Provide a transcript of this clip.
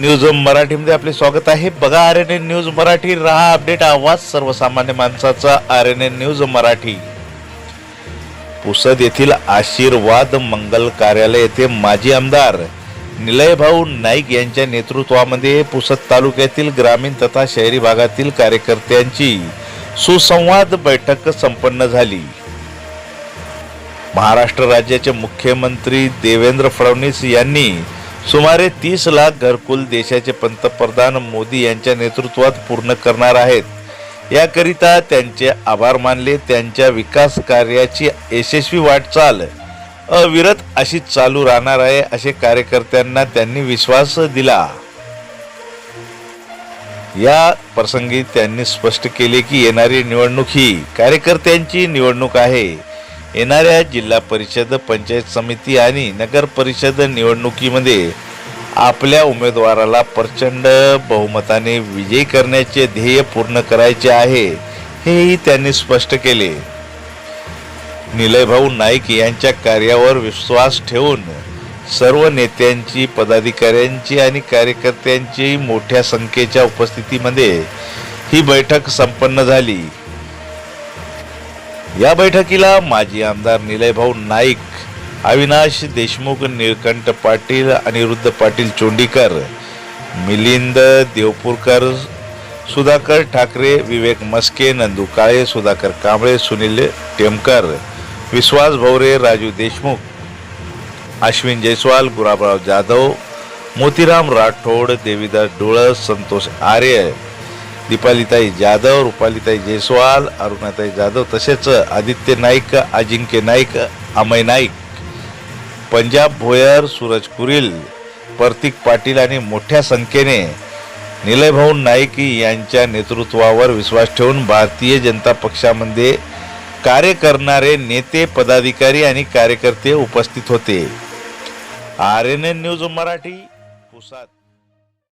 News मराठीमध्ये आपले स्वागत आहे. बघा R N N news Marathi. रहा अपडेट. आवाज सर्वसामान्य माणसाचा R N N news Marathi. Pusad येथील आशीर्वाद मंगल कार्यालय येथे माजी आमदार निलयभाऊ नाईक यांच्या नेतृत्वामध्ये पुसद तालुक्यातील ग्रामीण तथा शहरी भागातील कार्यकर्त्यांची सुसंवाद बैठक संपन्न झाली. महाराष्ट्र राज्याचे मुख्यमंत्री देवेंद्र फडणवीस यांनी सुमारे तीस लाख घरकुल देशाचे पंतप्रधान मोदी यांच्या नेतृत्वात पूर्ण करणार आहेत. याकरिता त्यांचे आभार मानले त्यांच्या विकास कार्याची यशस्वी वाटचाल. अविरत अशी चालू राहणार आहे असे कार्यकर्त्यांना त्यांनी विश्वास दिला. या प्रसंगी त्यांनी स्पष्ट केले की येणारी निवडणूक ही कार्यकर्त्यांची निवडणूक आहे. येणाऱ्या जिल्हा परिषद पंचायत समिती आणि नगर परिषद निवडणुकीमध्ये आपल्या उमेदवाराला प्रचंड बहुमताने विजयी करण्याचे ध्येय पूर्ण करायचे आहे हेही त्यांनी स्पष्ट केले. निलयभाऊ नाईक यांच्या कार्यावर विश्वास ठेवून सर्व नेत्यांची पदाधिकाऱ्यांची आणि कार्यकर्त्यांची मोठ्या संख्येच्या उपस्थितीमध्ये ही बैठक संपन्न झाली. या बैठकीला माजी आमदार निलयभाऊ नाईक अविनाश देशमुख निळकंठ पाटील अनिरुद्ध पाटील चोंडीकर मिलिंद देवपूरकर सुधाकर ठाकरे विवेक मस्के नंदू काळे सुधाकर कांबळे सुनील टेमकर विश्वास भवरे राजू देशमुख अश्विन जयस्वाल गुराबराव जाधव मोतीराम राठोड देवीदास डोळस संतोष आर्य दीपालीताई जाधव रुपालीताई जयस्वाल अरुणाताई जाधव तसेच आदित्य नाईक अजिंक्य नाईक अमय नाईक पंजाब भोयर सूरज कुरील प्रतीक पाटील आणि मोठ्या संख्येने निलयभाऊ नाईक यांच्या नेतृत्वावर विश्वास ठेवून भारतीय जनता पक्षामध्ये कार्य करणारे नेते पदाधिकारी आणि कार्यकर्ते उपस्थित होते. R N N news Marathi Pusad.